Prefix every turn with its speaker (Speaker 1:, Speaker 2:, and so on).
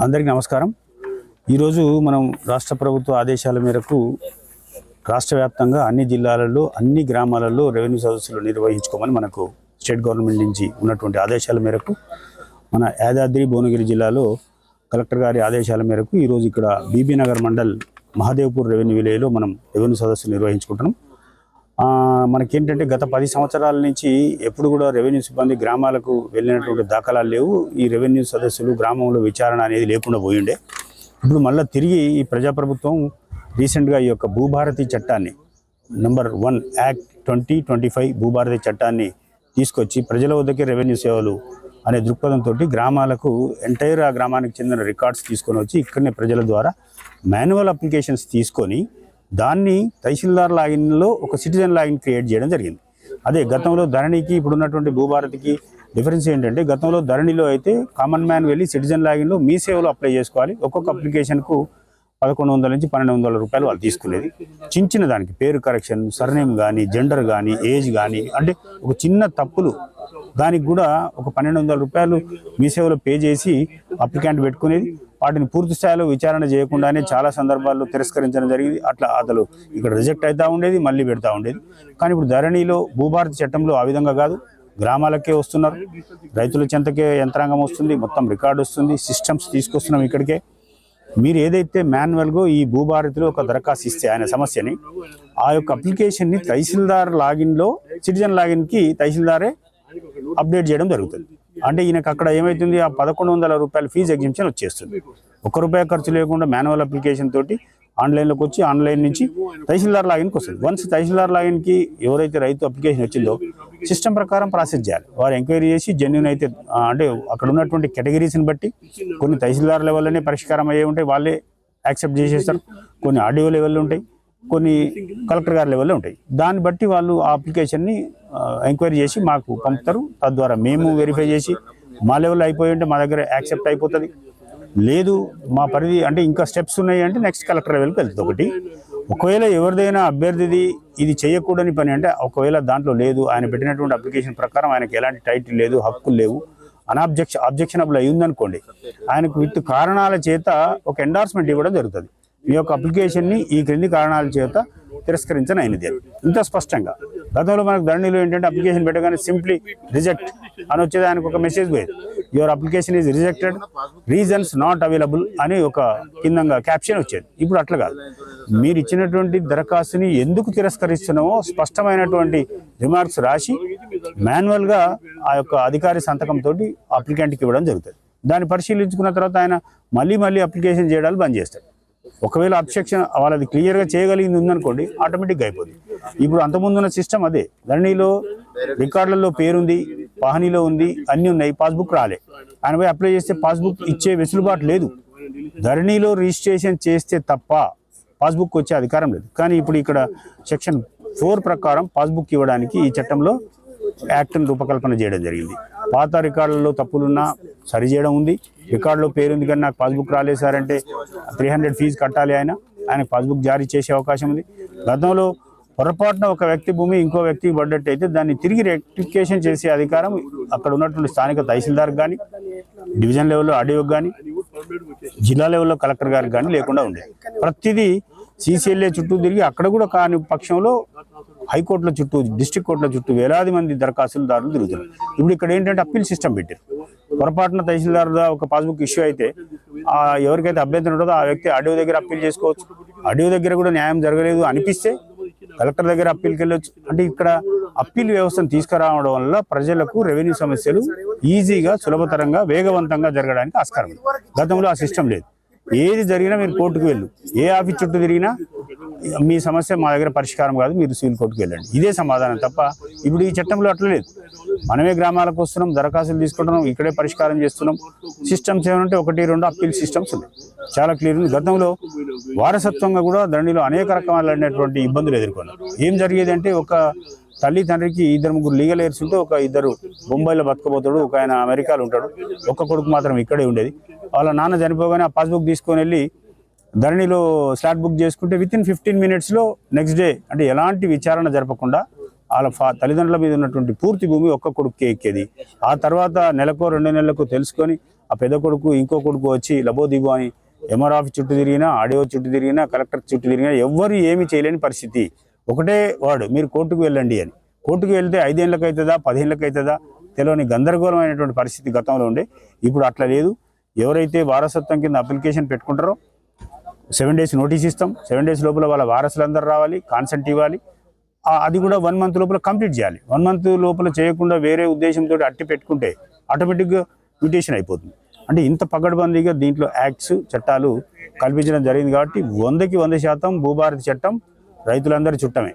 Speaker 1: అందరికీ నమస్కారం. ఈరోజు మనం రాష్ట్ర ప్రభుత్వ ఆదేశాల మేరకు రాష్ట్ర వ్యాప్తంగా అన్ని జిల్లాలలో అన్ని గ్రామాలలో రెవెన్యూ సదస్సులు నిర్వహించుకోమని మనకు స్టేట్ గవర్నమెంట్ నుంచి ఉన్నటువంటి ఆదేశాల మేరకు మన యాదాద్రి భువనగిరి జిల్లాలో కలెక్టర్ గారి ఆదేశాల మేరకు ఈరోజు ఇక్కడ బీబీ నగర్ మండల్ మహాదేవ్పూర్ రెవెన్యూ విలేజ్లో మనం రెవెన్యూ సదస్సులు నిర్వహించుకుంటున్నాం. మనకేంటంటే గత పది సంవత్సరాల నుంచి ఎప్పుడు కూడా రెవెన్యూ సిబ్బంది గ్రామాలకు వెళ్ళినటువంటి దాఖలాలు లేవు. ఈ రెవెన్యూ సదస్సులు గ్రామంలో విచారణ అనేది లేకుండా పోయిండే. ఇప్పుడు మళ్ళీ తిరిగి ఈ ప్రజాప్రభుత్వం రీసెంట్గా ఈ యొక్క భూభారతి చట్టాన్ని number one act twenty twenty five Bhubharati చట్టాన్ని తీసుకొచ్చి ప్రజల వద్దకే రెవెన్యూ సేవలు అనే దృక్పథంతో గ్రామాలకు ఎంటైర్ ఆ గ్రామానికి చెందిన రికార్డ్స్ తీసుకొని వచ్చి ఇక్కడనే ప్రజల ద్వారా మాన్యువల్ అప్లికేషన్స్ తీసుకొని దాన్ని తహసీల్దార్ లాగిన్లో ఒక సిటిజన్ లాగిన్ క్రియేట్ చేయడం జరిగింది. అదే గతంలో ధరణికి ఇప్పుడు ఉన్నటువంటి భూభారతికి డిఫరెన్స్ ఏంటంటే గతంలో ధరణిలో అయితే కామన్ మ్యాన్ వెళ్ళి సిటిజన్ లాగిన్లో మీ సేవలో అప్లై చేసుకోవాలి. ఒక్కొక్క అప్లికేషన్కు పదకొండు వందల నుంచి పన్నెండు వందల రూపాయలు వాళ్ళు తీసుకునేది. చిన్న చిన్న దానికి పేరు కరెక్షన్ సర్నేమ్ కానీ జెండర్ కానీ ఏజ్ కానీ అంటే ఒక చిన్న తప్పులు దానికి కూడా ఒక పన్నెండు వందల రూపాయలు మీ సేవలో పే చేసి అప్లికెంట్ పెట్టుకునేది. వాటిని పూర్తి స్థాయిలో విచారణ చేయకుండానే చాలా సందర్భాల్లో తిరస్కరించడం జరిగింది. అట్లా అతను ఇక్కడ రిజెక్ట్ అవుతా ఉండేది మళ్ళీ పెడతా ఉండేది. కానీ ఇప్పుడు ధరణిలో భూభారతి చట్టంలో ఆ విధంగా కాదు. గ్రామాలకే వస్తున్నారు. రైతుల చెంతకే యంత్రాంగం వస్తుంది. మొత్తం రికార్డు వస్తుంది. సిస్టమ్స్ తీసుకొస్తున్నాం ఇక్కడికే. మీరు ఏదైతే మాన్యువల్గా ఈ భూభారతిలో ఒక దరఖాస్తు ఇస్తే ఆయన సమస్యని ఆ యొక్క అప్లికేషన్ని తహసీల్దార్ లాగిన్లో సిటిజన్ లాగిన్కి తహసీల్దారే అప్డేట్ చేయడం జరుగుతుంది. అంటే ఈయనకు అక్కడ ఏమవుతుంది ఆ పదకొండు వందల రూపాయల ఫీజు ఎగ్జిబిషన్ వచ్చేస్తుంది. ఒక్క రూపాయి ఖర్చు లేకుండా మాన్యువల్ అప్లికేషన్ తోటి ఆన్లైన్లోకి వచ్చి ఆన్లైన్ నుంచి తహసీల్దార్ లాగిన్కి వస్తుంది. వన్స్ తహసీల్దార్ లాగిన్కి ఎవరైతే రైతు అప్లికేషన్ వచ్చిందో సిస్టమ్ ప్రకారం ప్రాసెస్ చేయాలి. వారు ఎంక్వైరీ చేసి జెన్యున్ అయితే అంటే అక్కడ ఉన్నటువంటి కేటగిరీస్ని బట్టి కొన్ని తహసీల్దార్ లెవెల్లోనే పరిష్కారం అయ్యే ఉంటాయి. వాళ్ళే యాక్సెప్ట్ చేసేస్తారు. కొన్ని ఆర్డీఓ లెవెల్లో ఉంటాయి. కొన్ని కలెక్టర్ గారి లెవెల్లో ఉంటాయి. దాన్ని బట్టి వాళ్ళు ఆ అప్లికేషన్ని ఎంక్వైరీ చేసి మాకు పంపుతారు. తద్వారా మేము వెరిఫై చేసి మా లెవెల్లో అయిపోయి ఉంటే మా దగ్గర యాక్సెప్ట్ అయిపోతుంది. లేదు మా పరిధి అంటే ఇంకా స్టెప్స్ ఉన్నాయి అంటే నెక్స్ట్ కలెక్టర్ లెవెల్కి వెళ్తుంది ఒకటి. ఒకవేళ ఎవరిదైనా అభ్యర్థిది ఇది చేయకూడని పని అంటే ఒకవేళ దాంట్లో లేదు ఆయన పెట్టినటువంటి అప్లికేషన్ ప్రకారం ఆయనకి ఎలాంటి టైటిల్ లేదు హక్కులు లేవు అనాబ్జెక్షన్ అబ్జెక్షనబుల్ అయ్యిందనుకోండి ఆయనకు విత్ కారణాల చేత ఒక ఎండార్స్మెంట్ ఇవ్వడం జరుగుతుంది. మీ యొక్క అప్లికేషన్ని ఈ క్రింది కారణాల చేత తిరస్కరించని అయినది ఇంత స్పష్టంగా. గతంలో మనకు ధరణిలో ఏంటంటే అప్లికేషన్ పెట్టగానే సింప్లీ రిజెక్ట్ అని వచ్చేది ఆయనకు ఒక మెసేజ్ పోయేది. Your application is rejected reasons not available అని ఒక కిందంగా క్యాప్షన్ వచ్చేది. ఇప్పుడు అట్లా కాదు. మీరు ఇచ్చినటువంటి దరఖాస్తుని ఎందుకు తిరస్కరిస్తున్నామో స్పష్టమైనటువంటి రిమార్క్స్ రాసి మాన్యువల్గా ఆ యొక్క అధికారి సంతకంతో అప్లికెంట్కి ఇవ్వడం జరుగుతుంది. దాన్ని పరిశీలించుకున్న తర్వాత ఆయన మళ్ళీ మళ్ళీ అప్లికేషన్ చేయడాలు బంద్ చేస్తాడు. ఒకవేళ అబ్జెక్షన్ వాళ్ళది క్లియర్గా చేయగలిగింది ఉందనుకోండి ఆటోమేటిక్గా అయిపోతుంది ఇప్పుడు అంతకుముందు ఉన్న సిస్టమ్ అదే. ధరణిలో రికార్డులలో పేరుంది పహనీలో ఉంది అన్నీ ఉన్నాయి పాస్బుక్ రాలే. ఆయన పోయి అప్లై చేస్తే పాస్బుక్ ఇచ్చే వెసులుబాటు లేదు. ధరణిలో రిజిస్ట్రేషన్ చేస్తే తప్ప పాస్బుక్ వచ్చే అధికారం లేదు. కానీ ఇప్పుడు ఇక్కడ సెక్షన్ ఫోర్ ప్రకారం పాస్బుక్ ఇవ్వడానికి ఈ చట్టంలో యాక్ట్ను రూపకల్పన చేయడం జరిగింది. పాత రికార్డులలో తప్పులున్నా సరి చేయడం ఉంది. రికార్డులో పేరుంది కానీ నాకు పాస్బుక్ రాలేదు సార్ అంటే త్రీ హండ్రెడ్ ఫీజు కట్టాలి ఆయన. ఆయనకు పాస్బుక్ జారీ చేసే అవకాశం ఉంది. గతంలో పొరపాటున ఒక వ్యక్తి భూమి ఇంకో వ్యక్తికి పడ్డట్టయితే దాన్ని తిరిగి రెక్టిఫికేషన్ చేసే అధికారం అక్కడ ఉన్నటువంటి స్థానిక తహసీల్దార్ కానీ డివిజన్ లెవెల్లో ఆర్డీఓకి కానీ జిల్లా లెవెల్లో కలెక్టర్ గారికి కానీ లేకుండా ఉండేది ప్రతిదీ సీసీఎల్ఏ చుట్టూ తిరిగి అక్కడ కూడా కాని పక్షంలో హైకోర్టుల చుట్టూ డిస్ట్రిక్ట్ కోర్టుల చుట్టూ వేలాది మంది దరఖాస్తులదారులు తిరుగుతున్నారు. ఇప్పుడు ఇక్కడ ఏంటంటే అప్పీల్ సిస్టమ్ పెట్టారు. పొరపాటున తహసీల్దార్ ఒక పాస్బుక్ ఇష్యూ అయితే ఎవరికైతే అభ్యంతరం ఉంటుందో ఆ వ్యక్తి ఆడియో దగ్గర అప్పీల్ చేసుకోవచ్చు. ఆడియో దగ్గర కూడా న్యాయం జరగలేదు అనిపిస్తే కలెక్టర్ దగ్గర అప్పీల్కి వెళ్ళొచ్చు. అంటే ఇక్కడ అప్పీల్ వ్యవస్థను తీసుకురావడం వల్ల ప్రజలకు రెవెన్యూ సమస్యలు ఈజీగా సులభతరంగా వేగవంతంగా జరగడానికి ఆస్కారం గతంలో ఆ సిస్టమ్ లేదు. ఏది జరిగినా మీరు కోర్టుకు వెళ్ళు. ఏ ఆఫీస్ చుట్టూ తిరిగినా మీ సమస్య మా దగ్గర పరిష్కారం కాదు మీరు సివిల్ కోర్టుకు వెళ్ళండి. ఇదే సమాధానం తప్ప ఇప్పుడు ఈ చట్టంలో అట్లా లేదు. మనమే గ్రామాలకు వస్తున్నాం దరఖాస్తులు తీసుకుంటున్నాం ఇక్కడే పరిష్కారం చేస్తున్నాం. సిస్టమ్స్ ఏమంటే ఒకటి రెండు అప్పీల్ సిస్టమ్స్ ఉన్నాయి. చాలా క్లియర్ ఉంది. గతంలో వారసత్వంగా కూడా దండిలో అనేక రకాలైనటువంటి ఇబ్బందులు ఎదుర్కొన్నారు ఏం జరిగేది అంటే ఒక తల్లి తండ్రికి ఇద్దరు ముగ్గురు లీగల్ ఎయిర్స్ ఉంటే ఒక ఇద్దరు బొంబాయిలో బతకపోతాడు ఒక ఆయన అమెరికాలో ఉంటాడు ఒక్క కొడుకు మాత్రం ఇక్కడే ఉండేది. వాళ్ళ నాన్న చనిపోగానే ఆ పాస్బుక్ తీసుకొని వెళ్ళి ధరణిలో స్లాట్ బుక్ చేసుకుంటే విత్ ఇన్ ఫిఫ్టీన్ మినిట్స్లో నెక్స్ట్ డే అంటే ఎలాంటి విచారణ జరపకుండా వాళ్ళ ఫా తల్లిదండ్రుల మీద ఉన్నటువంటి పూర్తి భూమి ఒక్క కొడుకుకే ఎక్కేది. ఆ తర్వాత నెలకో రెండు నెలలకు తెలుసుకొని ఆ పెద్ద కొడుకు ఇంకో కొడుకు వచ్చి లబో అని ఎంఆర్ ఆఫీస్ చుట్టూ తిరిగినా ఆడియో చుట్టూ తిరిగినా కలెక్టర్ చుట్టూ తిరిగినా ఎవ్వరు ఏమీ చేయలేని పరిస్థితి. ఒకటే వాడు మీరు కోర్టుకు వెళ్ళండి అని. కోర్టుకు వెళ్తే ఐదేళ్ళకి అవుతుందా పదిహేళ్ళకి అవుతుందా తెలియని గందరగోళమైనటువంటి పరిస్థితి గతంలో ఉండే. ఇప్పుడు అట్లా లేదు. ఎవరైతే వారసత్వం కింద అప్లికేషన్ పెట్టుకుంటారో సెవెన్ డేస్ నోటీస్ ఇస్తాం. సెవెన్ డేస్ లోపల వాళ్ళ వారసులందరూ రావాలి కాన్సెంట్ ఇవ్వాలి. అది కూడా వన్ మంత్ లోపల కంప్లీట్ చేయాలి. వన్ మంత్ లోపల చేయకుండా వేరే ఉద్దేశంతో అట్టి పెట్టుకుంటే ఆటోమేటిక్గా మ్యూటేషన్ అయిపోతుంది. అంటే ఇంత పగడబందీగా దీంట్లో యాక్ట్స్ చట్టాలు కల్పించడం జరిగింది కాబట్టి వందకి వంద శాతం భూభారతి చట్టం రైతులందరి చుట్టమే.